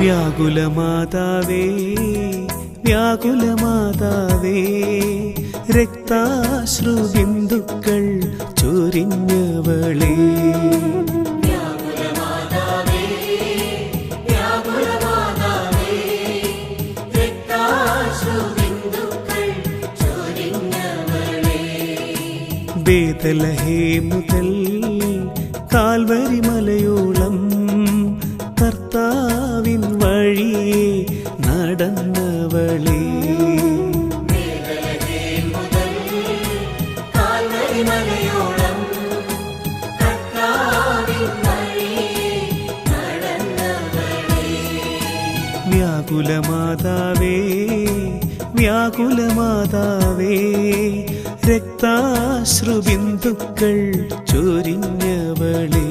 വ്യാകുലമാതാവേ വ്യാകുലമാതാവേ രക്താശ്രുബിന്ദുക്കൾ ചൊരിഞ്ഞവളേ. ബേതലഹേ മുതൽ കാൽവരി മലയോളം വഴിയെ നടന്നവളേ. വ്യാകുലമാതാവേ വ്യാകുലമാതാവേ രക്താശ്രുബിന്ദുക്കൾ ചൊരിഞ്ഞവളേ.